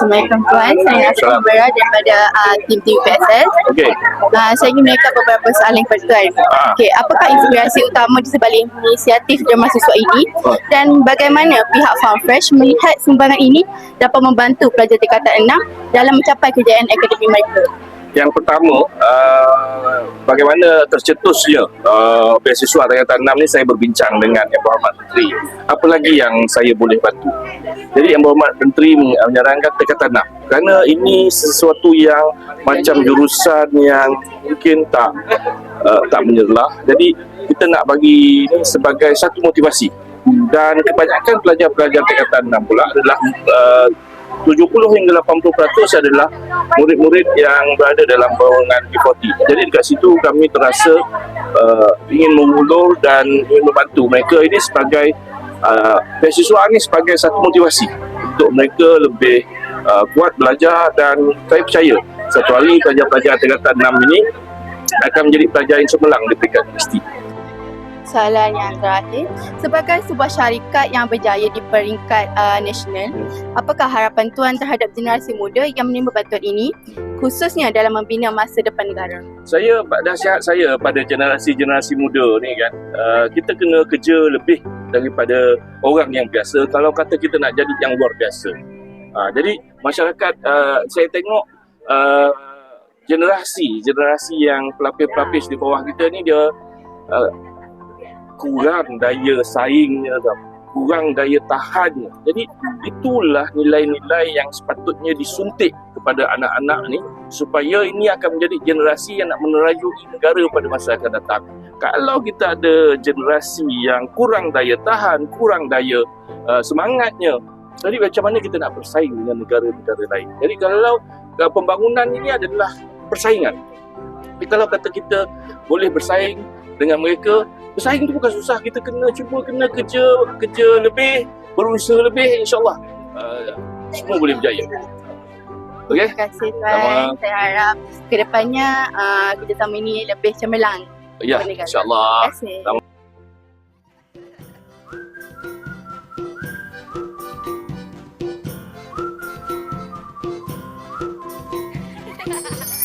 Assalamualaikum Tuan, saya Nasir Kubera daripada uh, tim TPSS. Okey. Uh, saya ingin menanyakan beberapa soalan kepada Tuan. Ah. Okey, apakah inspirasi utama di sebalik inisiatif Jemaah Mahasiswa ini Ah. dan bagaimana pihak Farm Fresh melihat sumbangan ini dapat membantu pelajar tingkatan 6 dalam mencapai kejayaan akademik mereka? Yang pertama, uh, bagaimana tercetusnya uh, beasiswa tingkatan 6 ni saya berbincang dengan Yang Berhormat Menteri. Apa lagi yang saya boleh bantu? Jadi Yang Berhormat Menteri men- menyarankan tingkatan 6 kerana ini sesuatu yang macam jurusan yang mungkin tak uh, tak menyerlah. Jadi kita nak bagi ini sebagai satu motivasi. Dan kebanyakan pelajar-pelajar tingkatan 6 pula adalah uh, 70 hingga 80% adalah murid-murid yang berada dalam golongan P40. Jadi dekat situ kami terasa uh, ingin mengulur dan ingin membantu mereka ini sebagai uh, beasiswa ini sebagai satu motivasi untuk mereka lebih uh, kuat belajar dan saya percaya satu hari pelajar-pelajar tingkatan 6 ini akan menjadi pelajar yang cemerlang di peringkat universiti. Soalan yang terakhir, sebagai sebuah syarikat yang berjaya di peringkat uh, nasional, apakah harapan Tuan terhadap generasi muda yang menerima bantuan ini, khususnya dalam membina masa depan negara? saya nasihat saya pada generasi-generasi muda ni kan uh, kita kena kerja lebih daripada orang yang biasa. Kalau kata kita nak jadi yang luar biasa. Uh, jadi masyarakat uh, saya tengok uh, generasi generasi yang pelapis-pelapis di bawah kita ni dia uh, kurang daya saingnya tau kurang daya tahannya jadi itulah nilai-nilai yang sepatutnya disuntik kepada anak-anak ni supaya ini akan menjadi generasi yang nak menerajui negara pada masa akan datang. Kalau kita ada generasi yang kurang daya tahan, kurang daya uh, semangatnya, jadi macam mana kita nak bersaing dengan negara-negara lain? Jadi kalau uh, pembangunan ini adalah persaingan. Tapi kalau kata kita boleh bersaing dengan mereka, bersaing itu bukan susah. Kita kena cuba kena kerja kerja lebih, berusaha lebih, insyaAllah uh, semua boleh berjaya. Okey? Terima kasih Tuan. Sama. Saya harap kedepannya uh, kerjasama ini lebih cemerlang. Ya, kan? insyaAllah. Terima kasih. Sama.